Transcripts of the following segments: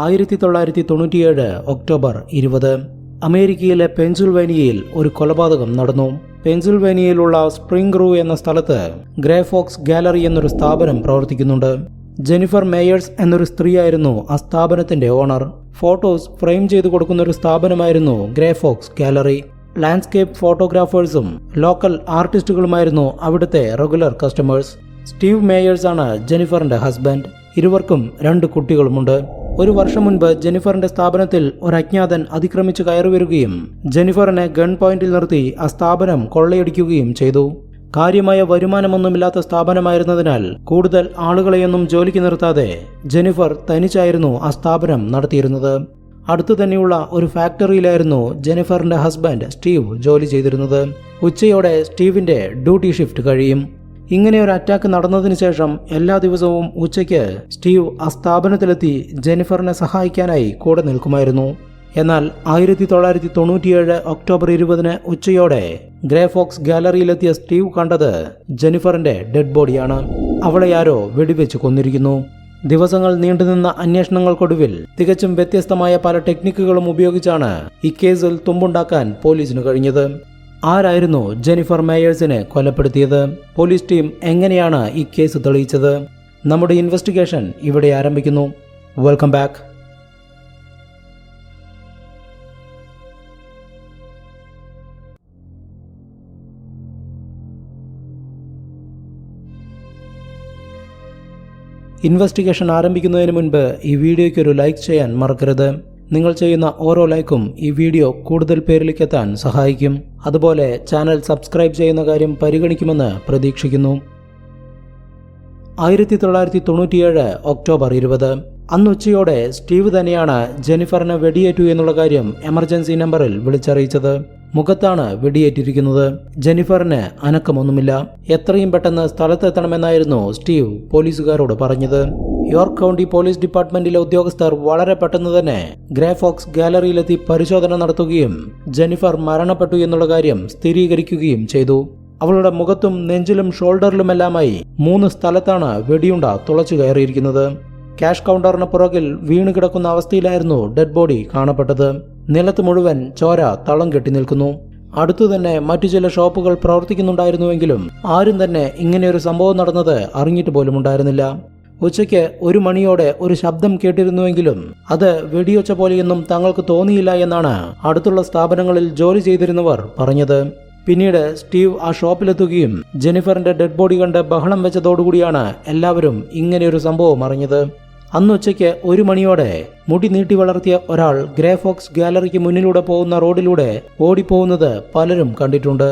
ആയിരത്തി തൊള്ളായിരത്തി തൊണ്ണൂറ്റിയേഴ് ഒക്ടോബർ ഇരുപത് അമേരിക്കയിലെ പെൻസിൽവേനിയയിൽ ഒരു കൊലപാതകം നടന്നു. പെൻസിൽവേനിയയിലുള്ള സ്പ്രിംഗ് റൂ എന്ന സ്ഥലത്ത് ഗ്രേ ഫോക്സ് ഗാലറി എന്നൊരു സ്ഥാപനം പ്രവർത്തിക്കുന്നുണ്ട്. ജെനിഫർ മേയേഴ്സ് എന്നൊരു സ്ത്രീയായിരുന്നു ആ സ്ഥാപനത്തിന്റെ ഓണർ. ഫോട്ടോസ് ഫ്രെയിം ചെയ്തു കൊടുക്കുന്ന ഒരു സ്ഥാപനമായിരുന്നു ഗ്രേ ഫോക്സ് ഗാലറി. ലാൻഡ്സ്കേപ്പ് ഫോട്ടോഗ്രാഫേഴ്സും ലോക്കൽ ആർട്ടിസ്റ്റുകളുമായിരുന്നു അവിടുത്തെ റെഗുലർ കസ്റ്റമേഴ്സ്. സ്റ്റീവ് മേയേഴ്സ് ആണ് ജെനിഫറിന്റെ ഹസ്ബൻഡ്. ഇരുവർക്കും രണ്ട് കുട്ടികളുമുണ്ട്. ഒരു വർഷം മുൻപ് ജെനിഫറിന്റെ സ്ഥാപനത്തിൽ ഒരു അജ്ഞാതൻ അതിക്രമിച്ച് കയറി വരികയും ജെനിഫറിനെ ഗൺ പോയിന്റിൽ നിർത്തി ആ സ്ഥാപനം കൊള്ളയടിക്കുകയും ചെയ്തു. കാര്യമായ വരുമാനമൊന്നുമില്ലാത്ത സ്ഥാപനമായിരുന്നതിനാൽ കൂടുതൽ ആളുകളെയൊന്നും ജോലിക്ക് നിർത്താതെ ജെനിഫർ തനിച്ചായിരുന്നു ആ സ്ഥാപനം നടത്തിയിരുന്നത്. അടുത്തു തന്നെയുള്ള ഒരു ഫാക്ടറിയിലായിരുന്നു ജെനിഫറിന്റെ ഹസ്ബൻഡ് സ്റ്റീവ് ജോലി ചെയ്തിരുന്നത്. ഉച്ചയോടെ സ്റ്റീവിന്റെ ഡ്യൂട്ടി ഷിഫ്റ്റ് കഴിയും. ഇങ്ങനെ ഒരു അറ്റാക്ക് നടന്നതിന് ശേഷം എല്ലാ ദിവസവും ഉച്ചയ്ക്ക് സ്റ്റീവ് ആ സ്ഥാപനത്തിലെത്തി ജെനിഫറിനെ സഹായിക്കാനായി കൂടെ നിൽക്കുമായിരുന്നു. എന്നാൽ ആയിരത്തി തൊള്ളായിരത്തി തൊണ്ണൂറ്റിയേഴ് ഒക്ടോബർ ഇരുപതിന് ഉച്ചയോടെ ഗ്രേ ഫോക്സ് ഗാലറിയിലെത്തിയ സ്റ്റീവ് കണ്ടത് ജെനിഫറിന്റെ ഡെഡ് ബോഡിയാണ്. അവളെ ആരോ വെടിവെച്ച് കൊന്നിരിക്കുന്നു. ദിവസങ്ങൾ നീണ്ടുനിന്ന അന്വേഷണങ്ങൾക്കൊടുവിൽ തികച്ചും വ്യത്യസ്തമായ പല ടെക്നിക്കുകളും ഉപയോഗിച്ചാണ് ഈ കേസിൽ തുമ്പുണ്ടാക്കാൻ പോലീസിന് കഴിഞ്ഞത്. ആരായിരുന്നു ജെനിഫർ മേയേഴ്സിനെ കൊലപ്പെടുത്തിയത്? പോലീസ് ടീം എങ്ങനെയാണ് ഈ കേസ് തെളിയിച്ചത്? നമ്മുടെ ഇൻവെസ്റ്റിഗേഷൻ ഇവിടെ ആരംഭിക്കുന്നു. വെൽക്കം ബാക്ക് ഇൻവെസ്റ്റിഗേഷൻ ആരംഭിക്കുന്നതിന് മുൻപ് ഈ വീഡിയോയ്ക്ക് ഒരു ലൈക്ക് ചെയ്യാൻ മറക്കരുത്. നിങ്ങൾ ചെയ്യുന്ന ഓരോ ലൈക്കും ഈ വീഡിയോ കൂടുതൽ പേരിലേക്ക് എത്താൻ സഹായിക്കും. അതുപോലെ ചാനൽ സബ്സ്ക്രൈബ് ചെയ്യുന്ന കാര്യം പരിഗണിക്കുമെന്ന് പ്രതീക്ഷിക്കുന്നു. ആയിരത്തി തൊള്ളായിരത്തി തൊണ്ണൂറ്റിയേഴ് ഒക്ടോബർ ഇരുപത്. അന്ന് ഉച്ചയോടെ സ്റ്റീവ് തന്നെയാണ് ജെനിഫറിന് വെടിയേറ്റു എന്നുള്ള കാര്യം എമർജൻസി നമ്പറിൽ വിളിച്ചറിയിച്ചത്. മുഖത്താണ് വെടിയേറ്റിരിക്കുന്നത്. ജെനിഫറിന് അനക്കമൊന്നുമില്ല. എത്രയും പെട്ടെന്ന് സ്ഥലത്തെത്തണമെന്നായിരുന്നു സ്റ്റീവ് പോലീസുകാരോട് പറഞ്ഞത്. യോർക്ക് കൗണ്ടി പോലീസ് ഡിപ്പാർട്ട്മെന്റിലെ ഉദ്യോഗസ്ഥർ വളരെ പെട്ടെന്ന് തന്നെ ഗ്രേഫോക്സ് ഗാലറിയിലെത്തി പരിശോധന നടത്തുകയും ജെനിഫർ മരണപ്പെട്ടു എന്നുള്ള കാര്യം സ്ഥിരീകരിക്കുകയും ചെയ്തു. അവളുടെ മുഖത്തും നെഞ്ചിലും ഷോൾഡറിലുമെല്ലാമായി മൂന്ന് സ്ഥലത്താണ് വെടിയുണ്ട തുളച്ചു കയറിയിരിക്കുന്നത്. ക്യാഷ് കൗണ്ടറിന് പുറകിൽ വീണു കിടക്കുന്ന അവസ്ഥയിലായിരുന്നു ഡെഡ് ബോഡി കാണപ്പെട്ടത്. നിലത്ത് മുഴുവൻ ചോര തളം കെട്ടി നിൽക്കുന്നു. അടുത്തു തന്നെ മറ്റു ചില ഷോപ്പുകൾ പ്രവർത്തിക്കുന്നുണ്ടായിരുന്നുവെങ്കിലും ആരും തന്നെ ഇങ്ങനെയൊരു സംഭവം നടന്നത് അറിഞ്ഞിട്ട് പോലും ഉണ്ടായിരുന്നില്ല ഉച്ചയ്ക്ക് ഒരു മണിയോടെ ഒരു ശബ്ദം കേട്ടിരുന്നുവെങ്കിലും അത് വെടിയൊച്ച പോലെയൊന്നും തങ്ങൾക്ക് തോന്നിയില്ല എന്നാണ് അടുത്തുള്ള സ്ഥാപനങ്ങളിൽ ജോലി ചെയ്തിരുന്നവർ പറഞ്ഞത്. പിന്നീട് സ്റ്റീവ് ആ ഷോപ്പിലെത്തുകയും ജെനിഫറിന്റെ ഡെഡ് ബോഡി കണ്ട് ബഹളം വെച്ചതോടുകൂടിയാണ് എല്ലാവരും ഇങ്ങനെയൊരു സംഭവം അറിഞ്ഞത്. അന്ന് ഉച്ചയ്ക്ക് ഒരു മണിയോടെ മുടി നീട്ടി വളർത്തിയ ഒരാൾ ഗ്രേ ഫോക്സ് ഗാലറിക്ക് മുന്നിലൂടെ പോകുന്ന റോഡിലൂടെ ഓടിപ്പോകുന്നത് പലരും കണ്ടിട്ടുണ്ട്.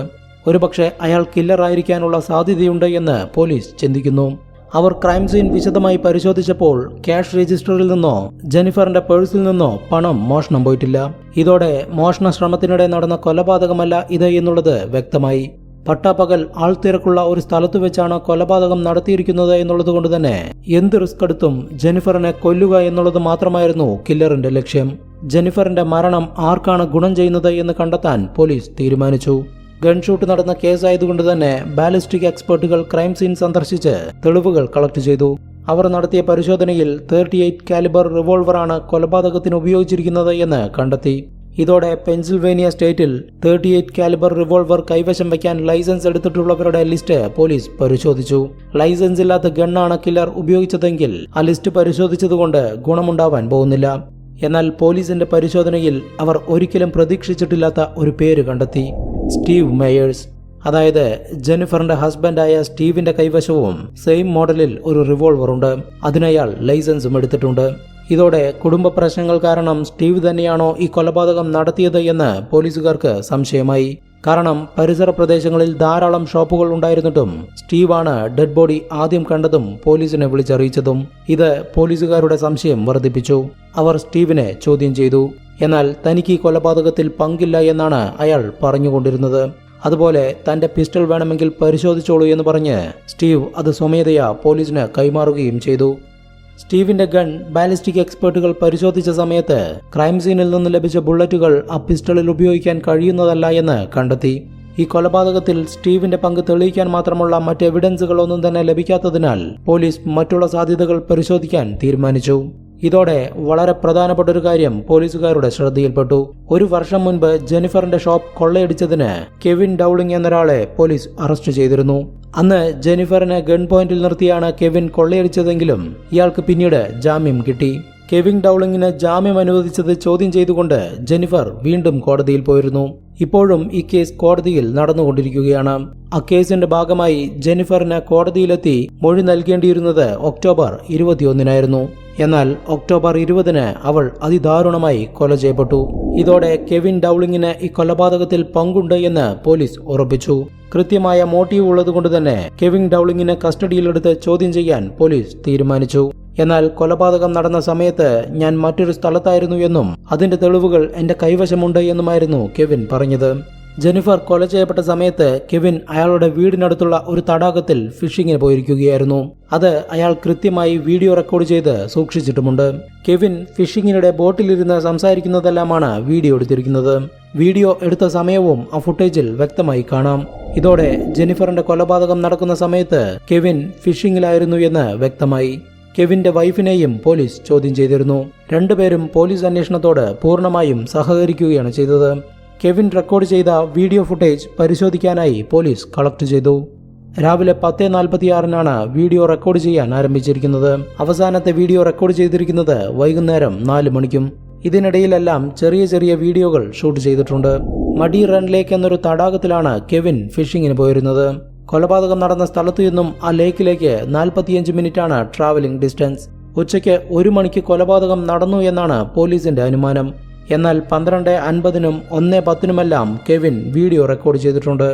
ഒരുപക്ഷെ അയാൾ കില്ലറായിരിക്കാനുള്ള സാധ്യതയുണ്ട് എന്ന് പോലീസ് ചിന്തിക്കുന്നു. അവർ ക്രൈം സീൻ വിശദമായി പരിശോധിച്ചപ്പോൾ ക്യാഷ് രജിസ്റ്ററിൽ നിന്നോ ജെനിഫറിന്റെ പേഴ്സിൽ നിന്നോ പണം മോഷണം പോയിട്ടില്ല. ഇതോടെ മോഷണ ശ്രമത്തിനിടെ നടന്ന കൊലപാതകമല്ല ഇത് എന്നുള്ളത് വ്യക്തമായി. പട്ടാപ്പകൽ ആൾത്തിരക്കുള്ള ഒരു സ്ഥലത്തു വെച്ചാണ് കൊലപാതകം നടത്തിയിരിക്കുന്നത് എന്നുള്ളത് കൊണ്ട് തന്നെ എന്ത് റിസ്ക് എടുത്തും ജെനിഫറിനെ കൊല്ലുക എന്നുള്ളത് മാത്രമായിരുന്നു കില്ലറിന്റെ ലക്ഷ്യം. ജെനിഫറിന്റെ മരണം ആർക്കാണ് ഗുണം ചെയ്യുന്നത് എന്ന് കണ്ടെത്താൻ പോലീസ് തീരുമാനിച്ചു. ഗൺഷൂട്ട് നടന്ന കേസായതുകൊണ്ട് തന്നെ ബാലിസ്റ്റിക് എക്സ്പെർട്ടുകൾ ക്രൈം സീൻ സന്ദർശിച്ച് തെളിവുകൾ കളക്ട് ചെയ്തു. അവർ നടത്തിയ പരിശോധനയിൽ തേർട്ടി എയ്റ്റ് കാലിബർ റിവോൾവറാണ് കൊലപാതകത്തിന് ഉപയോഗിച്ചിരിക്കുന്നത് എന്ന് കണ്ടെത്തി. ഇതോടെ പെൻസിൽവേനിയ സ്റ്റേറ്റിൽ തേർട്ടി എയ്റ്റ് കാലിബർ റിവോൾവർ കൈവശം വയ്ക്കാൻ ലൈസൻസ് എടുത്തിട്ടുള്ളവരുടെ ലിസ്റ്റ് പോലീസ് പരിശോധിച്ചു. ലൈസൻസ് ഇല്ലാത്ത ഗണ്ണാണ് കില്ലർ ഉപയോഗിച്ചതെങ്കിൽ ആ ലിസ്റ്റ് പരിശോധിച്ചതുകൊണ്ട് ഗുണമുണ്ടാവാൻ പോകുന്നില്ല. എന്നാൽ പോലീസിന്റെ പരിശോധനയിൽ അവർ ഒരിക്കലും പ്രതീക്ഷിച്ചിട്ടില്ലാത്ത ഒരു പേര് കണ്ടെത്തി. Steve Meyers. അതായത് ജെനിഫറിന്റെ ഹസ്ബൻഡായ സ്റ്റീവിന്റെ കൈവശവും സെയിം മോഡലിൽ ഒരു റിവോൾവർ ഉണ്ട് അതിനയാൾ ലൈസൻസും എടുത്തിട്ടുണ്ട്. ഇതോടെ കുടുംബ പ്രശ്നങ്ങൾ കാരണം സ്റ്റീവ് തന്നെയാണോ ഈ കൊലപാതകം നടത്തിയത് എന്ന് പോലീസുകാർക്ക് സംശയമായി. കാരണം പരിസര പ്രദേശങ്ങളിൽ ധാരാളം ഷോപ്പുകൾ ഉണ്ടായിരുന്നിട്ടും സ്റ്റീവാണ് ഡെഡ് ബോഡി ആദ്യം കണ്ടതും പോലീസിനെ വിളിച്ചറിയിച്ചതും. ഇത് പോലീസുകാരുടെ സംശയം വർദ്ധിപ്പിച്ചു. അവർ സ്റ്റീവിനെ ചോദ്യം ചെയ്തു. എന്നാൽ തനിക്ക് ഈ കൊലപാതകത്തിൽ പങ്കില്ല എന്നാണ് അയാൾ പറഞ്ഞുകൊണ്ടിരുന്നത്. അതുപോലെ തന്റെ പിസ്റ്റൾ വേണമെങ്കിൽ പരിശോധിച്ചോളൂ എന്ന് പറഞ്ഞ് സ്റ്റീവ് അത് സ്വമേധയാ പോലീസിന് കൈമാറുകയും ചെയ്തു. സ്റ്റീവിന്റെ ഗൺ ബാലിസ്റ്റിക് എക്സ്പേർട്ടുകൾ പരിശോധിച്ച സമയത്ത് ക്രൈം സീനിൽ നിന്ന് ലഭിച്ച ബുള്ളറ്റുകൾ ആ പിസ്റ്റളിൽ ഉപയോഗിക്കാൻ കഴിയുന്നതല്ല എന്ന് കണ്ടെത്തി. ഈ കൊലപാതകത്തിൽ സ്റ്റീവിന്റെ പങ്ക് തെളിയിക്കാൻ മാത്രമുള്ള മറ്റ് എവിഡൻസുകളൊന്നും തന്നെ ലഭിക്കാത്തതിനാൽ പോലീസ് മറ്റുള്ള സാധ്യതകൾ പരിശോധിക്കാൻ തീരുമാനിച്ചു. ഇതോടെ വളരെ പ്രധാനപ്പെട്ട ഒരു കാര്യം പോലീസുകാരുടെ ശ്രദ്ധയിൽപ്പെട്ടു. ഒരു വർഷം മുൻപ് ജെനിഫറിന്റെ ഷോപ്പ് കൊള്ളയടിച്ചതിന് കെവിൻ ഡൌളിംഗ് എന്നൊരാളെ പോലീസ് അറസ്റ്റ് ചെയ്തിരുന്നു. അന്ന് ജെനിഫറിനെ ഗൺ പോയിന്റിൽ നിർത്തിയാണ് കെവിൻ കൊള്ളയടിച്ചതെങ്കിലും ഇയാൾക്ക് പിന്നീട് ജാമ്യം കിട്ടി. കെവിൻ ഡൌളിങ്ങിന് ജാമ്യം അനുവദിച്ചത് ചോദ്യം ചെയ്തുകൊണ്ട് ജെനിഫർ വീണ്ടും കോടതിയിൽ പോയിരുന്നു. ഇപ്പോഴും ഈ കേസ് കോടതിയിൽ നടന്നുകൊണ്ടിരിക്കുകയാണ്. ആ കേസിന്റെ ഭാഗമായി ജെനിഫറിന് കോടതിയിലെത്തി മൊഴി നൽകേണ്ടിയിരുന്നത് ഒക്ടോബർ ഇരുപത്തിയൊന്നിനായിരുന്നു. എന്നാൽ ഒക്ടോബർ ഇരുപതിന് അവൾ അതിദാരുണമായി കൊല ചെയ്യപ്പെട്ടു. ഇതോടെ കെവിൻ ഡൌളിങ്ങിന് ഈ കൊലപാതകത്തിൽ പങ്കുണ്ട് എന്ന് പോലീസ് ഉറപ്പിച്ചു. കൃത്യമായ മോട്ടീവ് ഉള്ളതുകൊണ്ട് തന്നെ കെവിൻ ഡൌളിങ്ങിനെ കസ്റ്റഡിയിലെടുത്ത് ചോദ്യം ചെയ്യാൻ പോലീസ് തീരുമാനിച്ചു. എന്നാൽ കൊലപാതകം നടന്ന സമയത്ത് ഞാൻ മറ്റൊരു സ്ഥലത്തായിരുന്നു എന്നും അതിന്റെ തെളിവുകൾ എന്റെ കൈവശമുണ്ട് എന്നുമായിരുന്നു കെവിൻ പറഞ്ഞത്. ജെനിഫർ കൊല ചെയ്യപ്പെട്ട സമയത്ത് കെവിൻ അയാളുടെ വീടിനടുത്തുള്ള ഒരു തടാകത്തിൽ ഫിഷിങ്ങിന് പോയിരിക്കുകയായിരുന്നു. അത് അയാൾ കൃത്യമായി വീഡിയോ റെക്കോർഡ് ചെയ്ത് സൂക്ഷിച്ചിട്ടുമുണ്ട്. കെവിൻ ഫിഷിങ്ങിനിടെ ബോട്ടിലിരുന്ന് സംസാരിക്കുന്നതെല്ലാമാണ് വീഡിയോ എടുത്തിരിക്കുന്നത്. വീഡിയോ എടുത്ത സമയവും ആ ഫുട്ടേജിൽ വ്യക്തമായി കാണാം. ഇതോടെ ജെനിഫറിന്റെ കൊലപാതകം നടക്കുന്ന സമയത്ത് കെവിൻ ഫിഷിങ്ങിലായിരുന്നു എന്ന് വ്യക്തമായി. കെവിന്റെ വൈഫിനെയും പോലീസ് ചോദ്യം ചെയ്തിരുന്നു. രണ്ടുപേരും പോലീസ് അന്വേഷണത്തോട് പൂർണമായും സഹകരിക്കുകയാണ് ചെയ്തത്. കെവിൻ റെക്കോർഡ് ചെയ്ത വീഡിയോ ഫുട്ടേജ് പരിശോധിക്കാനായി പോലീസ് കളക്ട് ചെയ്തു. രാവിലെ പത്ത് നാൽപ്പത്തിയാറിനാണ് വീഡിയോ റെക്കോർഡ് ചെയ്യാൻ ആരംഭിച്ചിരിക്കുന്നത്. അവസാനത്തെ വീഡിയോ റെക്കോർഡ് ചെയ്തിരിക്കുന്നത് വൈകുന്നേരം നാല് മണിക്കും. ഇതിനിടയിലെല്ലാം ചെറിയ ചെറിയ വീഡിയോകൾ ഷൂട്ട് ചെയ്തിട്ടുണ്ട്. മടി റൺ ലേക്ക് എന്നൊരു തടാകത്തിലാണ് കെവിൻ ഫിഷിങ്ങിന് പോയിരുന്നത്. കൊലപാതകം നടന്ന സ്ഥലത്തു നിന്നും ആ ലേക്കിലേക്ക് നാൽപ്പത്തിയഞ്ച് മിനിറ്റാണ് ട്രാവലിംഗ് ഡിസ്റ്റൻസ്. ഉച്ചയ്ക്ക് ഒരു മണിക്ക് കൊലപാതകം നടന്നു എന്നാണ് പോലീസിന്റെ അനുമാനം. എന്നാൽ പന്ത്രണ്ട് അൻപതിനും ഒന്ന് പത്തിനുമെല്ലാം കെവിൻ വീഡിയോ റെക്കോർഡ് ചെയ്തിട്ടുണ്ട്.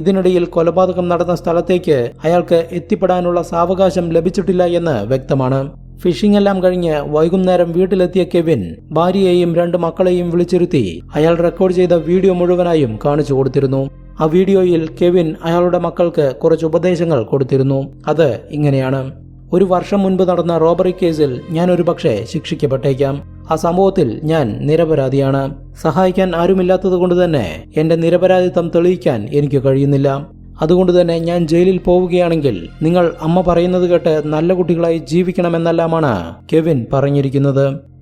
ഇതിനിടയിൽ കൊലപാതകം നടന്ന സ്ഥലത്തേക്ക് അയാൾക്ക് എത്തിപ്പെടാനുള്ള സാവകാശം ലഭിച്ചിട്ടില്ല എന്ന് വ്യക്തമാണ്. ഫിഷിംഗ് എല്ലാം കഴിഞ്ഞ് വൈകുന്നേരം വീട്ടിലെത്തിയ കെവിൻ ഭാര്യയെയും രണ്ട് മക്കളെയും വിളിച്ചിരുത്തി അയാൾ റെക്കോർഡ് ചെയ്ത വീഡിയോ മുഴുവനായും കാണിച്ചു കൊടുത്തിരുന്നു. ആ വീഡിയോയിൽ കെവിൻ അയാളുടെ മക്കൾക്ക് കുറച്ച് ഉപദേശങ്ങൾ കൊടുത്തിരുന്നു. അത് ഇങ്ങനെയാണ്. ഒരു വർഷം മുൻപ് നടന്ന റോബറി കേസിൽ ഞാൻ ഒരുപക്ഷെ ശിക്ഷിക്കപ്പെട്ടേക്കാം. ആ സംഭവത്തിൽ ഞാൻ നിരപരാധിയാണ്. സഹായിക്കാൻ ആരുമില്ലാത്തത് കൊണ്ട് തന്നെ എന്റെ നിരപരാധിത്വം തെളിയിക്കാൻ എനിക്ക് കഴിയുന്നില്ല. അതുകൊണ്ട് തന്നെ ഞാൻ ജയിലിൽ പോവുകയാണെങ്കിൽ നിങ്ങൾ അമ്മ പറയുന്നത് കേട്ട് നല്ല കുട്ടികളായി ജീവിക്കണമെന്നെല്ലാമാണ് കെവിൻ പറഞ്ഞിരിക്കുന്നത്.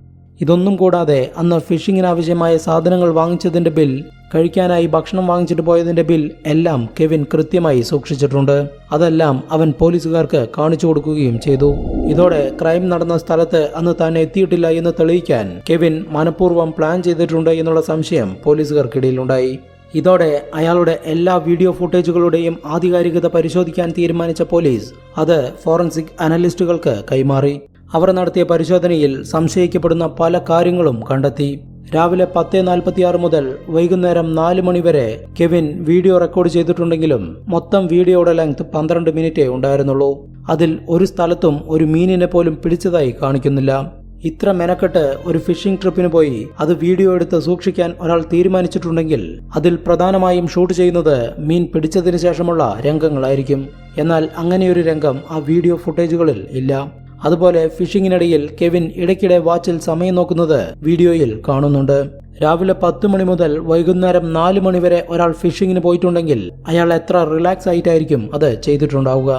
ഇതൊന്നും കൂടാതെ അന്ന് ഫിഷിങ്ങിന് ആവശ്യമായ സാധനങ്ങൾ വാങ്ങിച്ചതിന്റെ ബിൽ കഴിക്കാനായി ഭക്ഷണം വാങ്ങിച്ചിട്ട് പോയതിന്റെ ബിൽ എല്ലാം കെവിൻ കൃത്യമായി സൂക്ഷിച്ചിട്ടുണ്ട്. അതെല്ലാം അവൻ പോലീസുകാർക്ക് കാണിച്ചു കൊടുക്കുകയും ചെയ്തു. ഇതോടെ ക്രൈം നടന്ന സ്ഥലത്ത് അന്ന് താൻ എത്തിയിട്ടില്ല എന്ന് തെളിയിക്കാൻ കെവിൻ മനഃപൂർവം പ്ലാൻ ചെയ്തിട്ടുണ്ട് എന്നുള്ള സംശയം പോലീസുകാർക്കിടയിലുണ്ടായി. ഇതോടെ അയാളുടെ എല്ലാ വീഡിയോ ഫുട്ടേജുകളുടെയും ആധികാരികത പരിശോധിക്കാൻ തീരുമാനിച്ച പോലീസ് അത് ഫോറൻസിക് അനലിസ്റ്റുകൾക്ക് കൈമാറി. അവർ നടത്തിയ പരിശോധനയിൽ സംശയിക്കപ്പെടുന്ന പല കാര്യങ്ങളും കണ്ടെത്തി. രാവിലെ പത്ത് നാൽപ്പത്തിയാറ് മുതൽ വൈകുന്നേരം നാല് മണിവരെ കെവിൻ വീഡിയോ റെക്കോർഡ് ചെയ്തിട്ടുണ്ടെങ്കിലും മൊത്തം വീഡിയോയുടെ ലെങ്ത് പന്ത്രണ്ട് മിനിറ്റേ ഉണ്ടായിരുന്നുള്ളൂ. അതിൽ ഒരു സ്ഥലത്തും ഒരു മീനിനെ പോലും പിടിച്ചതായി കാണിക്കുന്നില്ല. ഇത്ര മെനക്കെട്ട് ഒരു ഫിഷിംഗ് ട്രിപ്പിന് പോയി അത് വീഡിയോ എടുത്ത് സൂക്ഷിക്കാൻ ഒരാൾ തീരുമാനിച്ചിട്ടുണ്ടെങ്കിൽ അതിൽ പ്രധാനമായും ഷൂട്ട് ചെയ്യുന്നത് മീൻ പിടിച്ചതിന് ശേഷമുള്ള രംഗങ്ങളായിരിക്കും. എന്നാൽ അങ്ങനെയൊരു രംഗം ആ വീഡിയോ ഫുട്ടേജുകളിൽ ഇല്ല. അതുപോലെ ഫിഷിങ്ങിനിടയിൽ കെവിൻ ഇടയ്ക്കിടെ വാച്ചിൽ സമയം നോക്കുന്നത് വീഡിയോയിൽ കാണുന്നുണ്ട്. രാവിലെ പത്ത് മണി മുതൽ വൈകുന്നേരം നാല് മണി വരെ ഒരാൾ ഫിഷിങ്ങിന് പോയിട്ടുണ്ടെങ്കിൽ അയാൾ എത്ര റിലാക്സ് ആയിട്ടായിരിക്കും അത് ചെയ്തിട്ടുണ്ടാവുക.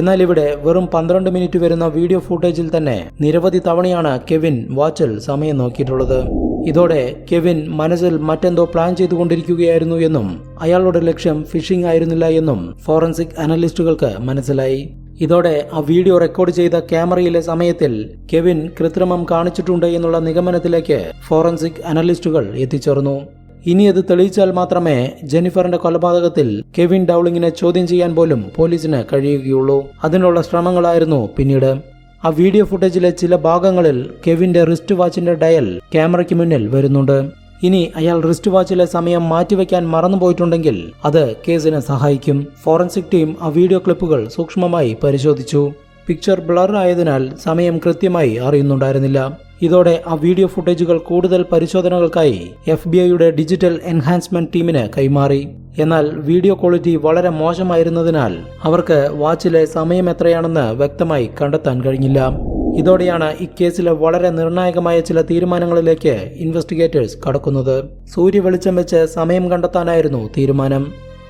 എന്നാൽ ഇവിടെ വെറും പന്ത്രണ്ട് മിനിറ്റ് വരുന്ന വീഡിയോ ഫുട്ടേജിൽ തന്നെ നിരവധി തവണയാണ് കെവിൻ വാച്ചിൽ സമയം നോക്കിയിട്ടുള്ളത്. ഇതോടെ കെവിൻ മനസ്സിൽ മറ്റെന്തോ പ്ലാൻ ചെയ്തുകൊണ്ടിരിക്കുകയായിരുന്നു എന്നും അയാളുടെ ലക്ഷ്യം ഫിഷിംഗ് ആയിരുന്നില്ല എന്നും ഫോറൻസിക് അനലിസ്റ്റുകൾക്ക് മനസ്സിലായി. ഇതോടെ ആ വീഡിയോ റെക്കോർഡ് ചെയ്ത ക്യാമറയിലെ സമയത്തിൽ കെവിൻ കൃത്രിമം കാണിച്ചിട്ടുണ്ട് എന്നുള്ള നിഗമനത്തിലേക്ക് ഫോറൻസിക് അനലിസ്റ്റുകൾ എത്തിച്ചേർന്നു. ഇനി അത് തെളിയിച്ചാൽ മാത്രമേ ജെനിഫറിന്റെ കൊലപാതകത്തിൽ കെവിൻ ഡൌളിങ്ങിനെ ചോദ്യം ചെയ്യാൻ പോലും പോലീസിന് കഴിയുകയുള്ളൂ. അതിനുള്ള ശ്രമങ്ങളായിരുന്നു പിന്നീട്. ആ വീഡിയോ ഫുട്ടേജിലെ ചില ഭാഗങ്ങളിൽ കെവിന്റെ റിസ്റ്റ് വാച്ചിന്റെ ഡയൽ ക്യാമറയ്ക്ക് മുന്നിൽ വരുന്നുണ്ട്. ഇനി അയാൾ റിസ്റ്റ് വാച്ചിലെ സമയം മാറ്റിവെക്കാൻ മറന്നുപോയിട്ടുണ്ടെങ്കിൽ അത് കേസിനെ സഹായിക്കും. ഫോറൻസിക് ടീം ആ വീഡിയോ ക്ലിപ്പുകൾ സൂക്ഷ്മമായി പരിശോധിച്ചു. പിക്ചർ ബ്ലർ ആയതിനാൽ സമയം കൃത്യമായി അറിയുന്നുണ്ടായിരുന്നില്ല. ഇതോടെ ആ വീഡിയോ ഫുട്ടേജുകൾ കൂടുതൽ പരിശോധനകൾക്കായി എഫ് ബി ഐയുടെ ഡിജിറ്റൽ എൻഹാൻസ്മെന്റ് ടീമിന് കൈമാറി. എന്നാൽ വീഡിയോ ക്വാളിറ്റി വളരെ മോശമായിരുന്നതിനാൽ അവർക്ക് വാച്ചിലെ സമയം എത്രയാണെന്ന് വ്യക്തമായി കണ്ടെത്താൻ കഴിഞ്ഞില്ല. ഇതോടെയാണ് ഈ കേസിലെ വളരെ നിർണായകമായ ചില തീരുമാനങ്ങളിലേക്ക് ഇൻവെസ്റ്റിഗേറ്റേഴ്സ് കടക്കുന്നത്. സൂര്യ വെളിച്ചം വെച്ച് സമയം കണ്ടെത്താനായിരുന്നു തീരുമാനം.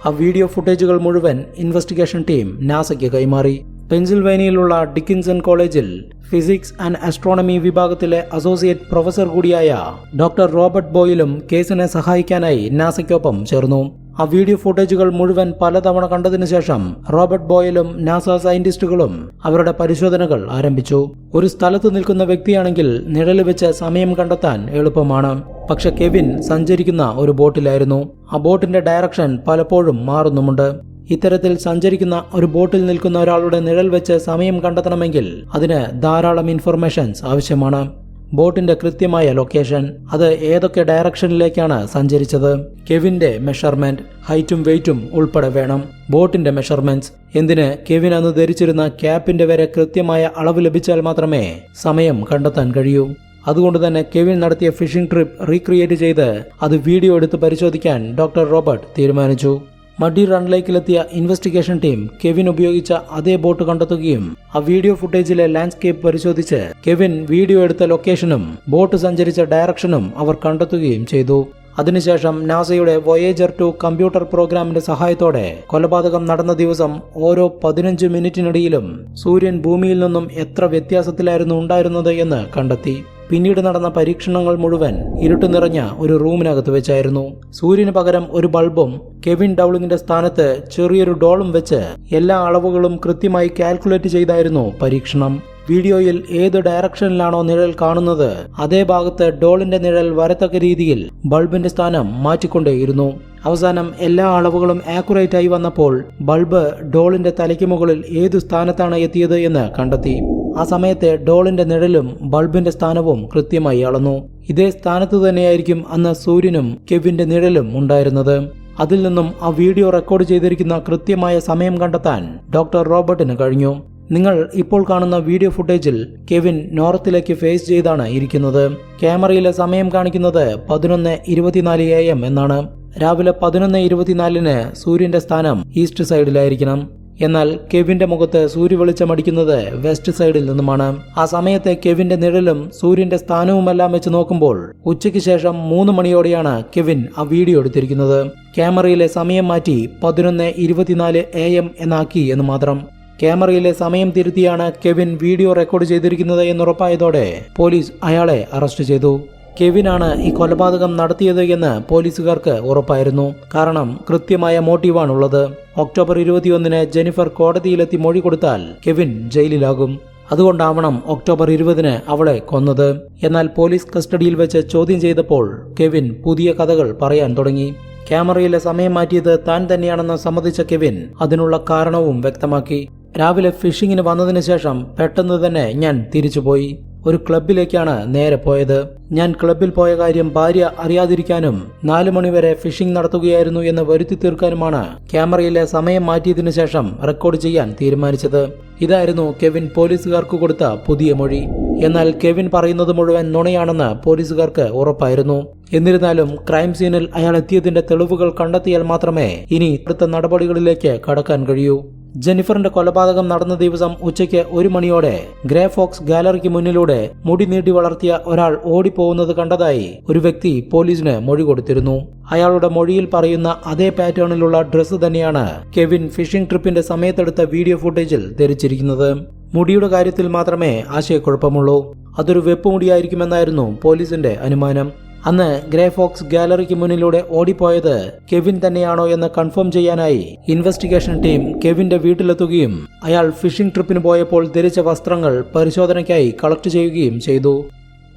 ആ വീഡിയോ ഫുട്ടേജുകൾ മുഴുവൻ ഇൻവെസ്റ്റിഗേഷൻ ടീം നാസയ്ക്ക് കൈമാറി. പെൻസിൽവേനിയയിലുള്ള ഡിക്കിൻസൺ കോളേജിൽ ഫിസിക്സ് ആൻഡ് ആസ്ട്രോണമി വിഭാഗത്തിലെ അസോസിയേറ്റ് പ്രൊഫസർ കൂടിയായ ഡോക്ടർ റോബർട്ട് ബോയിലും കേസിനെ സഹായിക്കാനായി നാസയ്ക്കൊപ്പം ചേർന്നു. ആ വീഡിയോ ഫുട്ടേജുകൾ മുഴുവൻ പലതവണ കണ്ടതിനു ശേഷം റോബർട്ട് ബോയലും നാസ സയന്റിസ്റ്റുകളും അവരുടെ പരിശോധനകൾ ആരംഭിച്ചു. ഒരു സ്ഥലത്ത് നിൽക്കുന്ന വ്യക്തിയാണെങ്കിൽ നിഴൽ വെച്ച് സമയം കണ്ടെത്താൻ എളുപ്പമാണ്. പക്ഷെ കെവിൻ സഞ്ചരിക്കുന്ന ഒരു ബോട്ടിലായിരുന്നു. ആ ബോട്ടിന്റെ ഡയറക്ഷൻ പലപ്പോഴും മാറുന്നുമുണ്ട്. ഇത്തരത്തിൽ സഞ്ചരിക്കുന്ന ഒരു ബോട്ടിൽ നിൽക്കുന്ന ഒരാളുടെ നിഴൽ വെച്ച് സമയം കണ്ടെത്തണമെങ്കിൽ അതിന് ധാരാളം ഇൻഫർമേഷൻസ് ആവശ്യമാണ്. ബോട്ടിന്റെ കൃത്യമായ ലൊക്കേഷൻ അത് ഏതൊക്കെ ഡയറക്ഷനിലേക്കാണ് സഞ്ചരിച്ചത്? കെവിന്റെ മെഷർമെന്റ് ഹൈറ്റും വെയിറ്റും ഉൾപ്പെടെ വേണം. ബോട്ടിന്റെ മെഷർമെന്റ്സ് എന്തിന് കെവിൻ അന്ന് ധരിച്ചിരുന്ന ക്യാപ്പിന്റെ വരെ കൃത്യമായ അളവ് ലഭിച്ചാൽ മാത്രമേ സമയം കണ്ടെത്താൻ കഴിയൂ. അതുകൊണ്ട് തന്നെ കെവിൻ നടത്തിയ ഫിഷിംഗ് ട്രിപ്പ് റീക്രിയേറ്റ് ചെയ്ത് അത് വീഡിയോ എടുത്ത് പരിശോധിക്കാൻ ഡോക്ടർ റോബർട്ട് തീരുമാനിച്ചു. മഡി റൺലേക്കിലെത്തിയ ഇൻവെസ്റ്റിഗേഷൻ ടീം കെവിൻ ഉപയോഗിച്ച അതേ ബോട്ട് കണ്ടെത്തുകയും ആ വീഡിയോ ഫുട്ടേജിലെ ലാൻഡ്സ്കേപ്പ് പരിശോധിച്ച് കെവിൻ വീഡിയോ എടുത്ത ലൊക്കേഷനും ബോട്ട് സഞ്ചരിച്ച ഡയറക്ഷനും അവർ കണ്ടെത്തുകയും ചെയ്തു. അതിനുശേഷം നാസയുടെ വൊയേജർ ടു കമ്പ്യൂട്ടർ പ്രോഗ്രാമിന്റെ സഹായത്തോടെ കൊലപാതകം നടന്ന ദിവസം ഓരോ പതിനഞ്ച് മിനിറ്റിനിടയിലും സൂര്യൻ ഭൂമിയിൽ നിന്നും എത്ര വ്യത്യാസത്തിലായിരുന്നു ഉണ്ടായിരുന്നത് എന്ന് കണ്ടെത്തി. പിന്നീട് നടന്ന പരീക്ഷണങ്ങൾ മുഴുവൻ ഇരുട്ട് നിറഞ്ഞ ഒരു റൂമിനകത്ത് വെച്ചായിരുന്നു. സൂര്യന് പകരം ഒരു ബൾബും കെവിൻ ഡൗളിങ്ങിന്റെ സ്ഥാനത്ത് ചെറിയൊരു ഡോളും വെച്ച് എല്ലാ അളവുകളും കൃത്യമായി കാൽക്കുലേറ്റ് ചെയ്തായിരുന്നു പരീക്ഷണം. വീഡിയോയിൽ ഏത് ഡയറക്ഷനിലാണോ നിഴൽ കാണുന്നത് അതേ ഭാഗത്ത് ഡോളിന്റെ നിഴൽ വരത്തക്ക രീതിയിൽ ബൾബിന്റെ സ്ഥാനം മാറ്റിക്കൊണ്ടേയിരുന്നു. അവസാനം എല്ലാ അളവുകളും ആക്യുറേറ്റ് ആയി വന്നപ്പോൾ ബൾബ് ഡോളിന്റെ തലയ്ക്ക് മുകളിൽ ഏതു സ്ഥാനത്താണ് എത്തിയത് എന്ന് കണ്ടെത്തി. ആ സമയത്തെ ഡോളിന്റെ നിഴലും ബൾബിന്റെ സ്ഥാനവും കൃത്യമായി അളന്നു. ഇതേ സ്ഥാനത്ത് തന്നെയായിരിക്കും അന്ന് സൂര്യനും കെവിന്റെ നിഴലും ഉണ്ടായിരുന്നത്. അതിൽ നിന്നും ആ വീഡിയോ റെക്കോർഡ് ചെയ്തിരിക്കുന്ന കൃത്യമായ സമയം കണ്ടെത്താൻ ഡോക്ടർ റോബർട്ടിന് കഴിഞ്ഞു. നിങ്ങൾ ഇപ്പോൾ കാണുന്ന വീഡിയോ ഫുട്ടേജിൽ കെവിൻ നോർത്തിലേക്ക് ഫേസ് ചെയ്താണ് ഇരിക്കുന്നത്. ക്യാമറയിലെ സമയം കാണിക്കുന്നത് പതിനൊന്ന് ഇരുപത്തിനാല് എ എം എന്നാണ്. രാവിലെ പതിനൊന്ന് ഇരുപത്തിനാലിന് സൂര്യന്റെ സ്ഥാനം ഈസ്റ്റ് സൈഡിലായിരിക്കണം എന്നാൽ കെവിന്റെ മുഖത്ത് സൂര്യ വെളിച്ചമടിക്കുന്നത് വെസ്റ്റ് സൈഡിൽ നിന്നുമാണ്. ആ സമയത്തെ കെവിന്റെ നിഴലും സൂര്യന്റെ സ്ഥാനവുമെല്ലാം വെച്ച് നോക്കുമ്പോൾ ഉച്ചയ്ക്ക് ശേഷം മൂന്ന് മണിയോടെയാണ് കെവിൻ ആ വീഡിയോ എടുത്തിരിക്കുന്നത്. ക്യാമറയിലെ സമയം മാറ്റി പതിനൊന്ന് ഇരുപത്തിനാല് എ എം എന്നാക്കി എന്ന് മാത്രം. ക്യാമറയിലെ സമയം തിരുത്തിയാണ് കെവിൻ വീഡിയോ റെക്കോർഡ് ചെയ്തിരിക്കുന്നത് എന്നുറപ്പായതോടെ പോലീസ് അയാളെ അറസ്റ്റ് ചെയ്തു. കെവിനാണ് ഈ കൊലപാതകം നടത്തിയത് എന്ന് പോലീസുകാർക്ക് ഉറപ്പായിരുന്നു. കാരണം കൃത്യമായ മോട്ടീവാണുള്ളത്. ഒക്ടോബർ ഇരുപത്തിയൊന്നിന് ജെനിഫർ കോടതിയിലെത്തി മൊഴി കൊടുത്താൽ കെവിൻ ജയിലിലാകും. അതുകൊണ്ടാവണം ഒക്ടോബർ ഇരുപതിന് അവളെ കൊന്നത്. എന്നാൽ പോലീസ് കസ്റ്റഡിയിൽ വെച്ച് ചോദ്യം ചെയ്തപ്പോൾ കെവിൻ പുതിയ കഥകൾ പറയാൻ തുടങ്ങി. ക്യാമറയിലെ സമയം മാറ്റിയത് താൻ തന്നെയാണെന്ന് സമ്മതിച്ച കെവിൻ അതിനുള്ള കാരണവും വ്യക്തമാക്കി. രാവിലെ ഫിഷിങ്ങിന് വന്നതിന് ശേഷം പെട്ടെന്ന് തന്നെ ഞാൻ തിരിച്ചുപോയി. ഒരു ക്ലബിലേക്കാണ് നേരെ പോയത്. ഞാൻ ക്ലബിൽ പോയ കാര്യം ഭാര്യ അറിയാതിരിക്കാനും നാലു മണിവരെ ഫിഷിംഗ് നടത്തുകയായിരുന്നു എന്ന് വരുത്തി തീർക്കാനുമാണ് ക്യാമറയിലെ സമയം മാറ്റിയതിനു ശേഷം റെക്കോർഡ് ചെയ്യാൻ തീരുമാനിച്ചത്. ഇതായിരുന്നു കെവിൻ പോലീസുകാർക്ക് കൊടുത്ത പുതിയ മൊഴി. എന്നാൽ കെവിൻ പറയുന്നത് മുഴുവൻ നുണയാണെന്ന് പോലീസുകാർക്ക് ഉറപ്പായിരുന്നു. എന്നിരുന്നാലും ക്രൈം സീനിൽ അയാൾ എത്തിയതിന്റെ തെളിവുകൾ കണ്ടെത്തിയാൽ മാത്രമേ ഇനി അടുത്ത നടപടികളിലേക്ക് കടക്കാൻ കഴിയൂ. ജെനിഫറിന്റെ കൊലപാതകം നടന്ന ദിവസം ഉച്ചയ്ക്ക് ഒരു മണിയോടെ ഗ്രേ ഫോക്സ് ഗാലറിക്ക് മുന്നിലൂടെ മുടി നീട്ടി വളർത്തിയ ഒരാൾ ഓടിപ്പോകുന്നത് കണ്ടതായി ഒരു വ്യക്തി പോലീസിന് മൊഴി കൊടുത്തിരുന്നു. അയാളുടെ മൊഴിയിൽ പറയുന്ന അതേ പാറ്റേണിലുള്ള ഡ്രസ്സ് തന്നെയാണ് കെവിൻ ഫിഷിംഗ് ട്രിപ്പിന്റെ സമയത്തെടുത്ത വീഡിയോ ഫുട്ടേജിൽ ധരിച്ചിരിക്കുന്നത്. മുടിയുടെ കാര്യത്തിൽ മാത്രമേ ആശയക്കുഴപ്പമുള്ളൂ. അതൊരു വെപ്പ് മുടിയായിരിക്കുമെന്നായിരുന്നു പോലീസിന്റെ അനുമാനം. അന്ന് ഗ്രേ ഫോക്സ് ഗാലറിക്ക് മുന്നിലൂടെ ഓടിപ്പോയത് കെവിൻ തന്നെയാണോ എന്ന് കൺഫേം ചെയ്യാനായി ഇൻവെസ്റ്റിഗേഷൻ ടീം കെവിന്റെ വീട്ടിലെത്തുകയും അയാൾ ഫിഷിംഗ് ട്രിപ്പിന് പോയപ്പോൾ ധരിച്ച വസ്ത്രങ്ങൾ പരിശോധനയ്ക്കായി കളക്ട് ചെയ്യുകയും ചെയ്തു.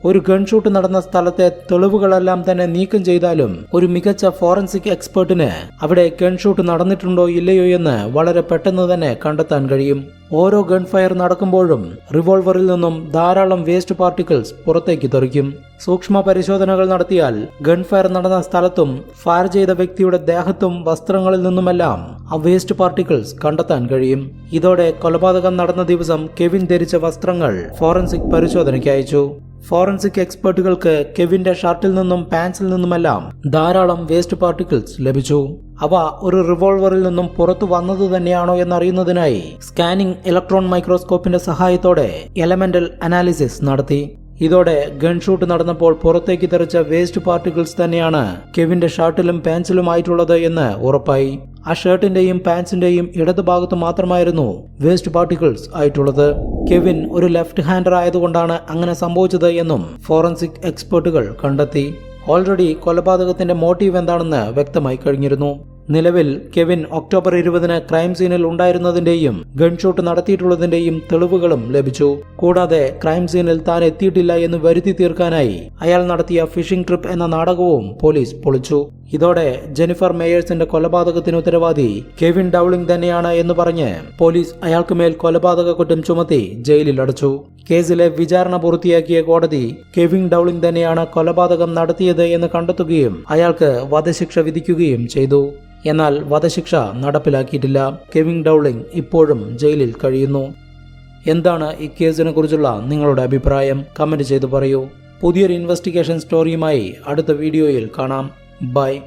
ഒരു ഗൺഷൂട്ട് നടന്ന സ്ഥലത്തെ തെളിവുകളെല്ലാം തന്നെ നീക്കം ചെയ്താലും ഒരു മികച്ച ഫോറൻസിക് എക്സ്പേർട്ടിന് അവിടെ ഗൺഷൂട്ട് നടന്നിട്ടുണ്ടോ ഇല്ലയോ എന്ന് വളരെ പെട്ടെന്ന് തന്നെ കണ്ടെത്താൻ കഴിയും. ഓരോ ഗൺ ഫയർ നടക്കുമ്പോഴും റിവോൾവറിൽ നിന്നും ധാരാളം വേസ്റ്റ് പാർട്ടിക്കിൾസ് പുറത്തേക്ക് തെറിക്കും. സൂക്ഷ്മ പരിശോധനകൾ നടത്തിയാൽ ഗൺ ഫയർ നടന്ന സ്ഥലത്തും ഫയർ ചെയ്ത വ്യക്തിയുടെ ദേഹത്തും വസ്ത്രങ്ങളിൽ നിന്നുമെല്ലാം ആ വേസ്റ്റ് പാർട്ടിക്കിൾസ് കണ്ടെത്താൻ കഴിയും. ഇതോടെ കൊലപാതകം നടന്ന ദിവസം കെവിൻ ധരിച്ച വസ്ത്രങ്ങൾ ഫോറൻസിക് പരിശോധനയ്ക്ക് അയച്ചു. ഫോറൻസിക് എക്സ്പെർട്ടുകൾക്ക് കെവിന്റെ ഷർട്ടിൽ നിന്നും പാൻസിൽ നിന്നുമെല്ലാം ധാരാളം വേസ്റ്റ് പാർട്ടിക്കിൾസ് ലഭിച്ചു. അവ ഒരു റിവോൾവറിൽ നിന്നും പുറത്തു വന്നത് തന്നെയാണോ എന്നറിയുന്നതിനായി സ്കാനിംഗ് ഇലക്ട്രോൺ മൈക്രോസ്കോപ്പിന്റെ സഹായത്തോടെ എലമെന്റൽ അനാലിസിസ് നടത്തി. ഇതോടെ ഗൺഷൂട്ട് നടന്നപ്പോൾ പുറത്തേക്ക് തെറിച്ച വേസ്റ്റ് പാർട്ടിക്കിൾസ് തന്നെയാണ് കെവിന്റെ ഷർട്ടിലും പാൻസിലുമായിട്ടുള്ളത് എന്ന് ഉറപ്പായി. ആ ഷർട്ടിന്റെയും പാൻസിന്റെയും ഇടതുഭാഗത്ത് മാത്രമായിരുന്നു വേസ്റ്റ് പാർട്ടിക്കിൾസ് ആയിട്ടുള്ളത്. കെവിൻ ഒരു ലെഫ്റ്റ് ഹാൻഡർ ആയതുകൊണ്ടാണ് അങ്ങനെ സംഭവിച്ചത് എന്നും ഫോറൻസിക് എക്സ്പേർട്ടുകൾ കണ്ടെത്തി. ഓൾറെഡി കൊലപാതകത്തിന്റെ മോട്ടീവ് എന്താണെന്ന് വ്യക്തമായി കഴിഞ്ഞിരുന്നു. നിലവിൽ കെവിൻ ഒക്ടോബർ ഇരുപതിന് ക്രൈം സീനിൽ ഉണ്ടായിരുന്നതിന്റെയും ഗൺഷോട്ട് നടത്തിയിട്ടുള്ളതിന്റെയും തെളിവുകളും ലഭിച്ചു. കൂടാതെ ക്രൈം സീനിൽ താൻ എത്തിയിട്ടില്ല എന്ന് വരുത്തി തീർക്കാനായി അയാൾ നടത്തിയ ഫിഷിംഗ് ട്രിപ്പ് എന്ന നാടകവും പോലീസ് പൊളിച്ചു. ഇതോടെ ജെനിഫർ മേയേഴ്സിന്റെ കൊലപാതകത്തിന് ഉത്തരവാദി കെവിൻ ഡൌളിംഗ് തന്നെയാണ് എന്ന് പറഞ്ഞ് പോലീസ് അയാൾക്ക് മേൽ കൊലപാതക കുറ്റം ചുമത്തി ജയിലിൽ അടച്ചു. കേസിലെ വിചാരണ പൂർത്തിയാക്കിയ കോടതി കെവിൻ ഡൌളിംഗ് തന്നെയാണ് കൊലപാതകം നടത്തിയത് എന്ന് കണ്ടെത്തുകയും അയാൾക്ക് വധശിക്ഷ വിധിക്കുകയും ചെയ്തു. എന്നാൽ വധശിക്ഷ നടപ്പിലാക്കിയിട്ടില്ല. കെവിൻ ഡൌളിംഗ് ഇപ്പോഴും ജയിലിൽ കഴിയുന്നു. എന്താണ് ഈ കേസിനെ കുറിച്ചുള്ള നിങ്ങളുടെ അഭിപ്രായം? കമന്റ് ചെയ്തു പറയൂ. പുതിയൊരു ഇൻവെസ്റ്റിഗേഷൻ സ്റ്റോറിയുമായി അടുത്ത വീഡിയോയിൽ കാണാം. ബൈ.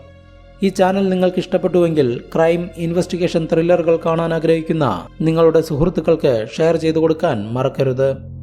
ഈ ചാനൽ നിങ്ങൾക്ക് ഇഷ്ടപ്പെട്ടുവെങ്കിൽ ക്രൈം ഇൻവെസ്റ്റിഗേഷൻ ത്രില്ലറുകൾ കാണാൻ ആഗ്രഹിക്കുന്ന നിങ്ങളുടെ സുഹൃത്തുക്കൾക്ക് ഷെയർ ചെയ്തു കൊടുക്കാൻ മറക്കരുത്.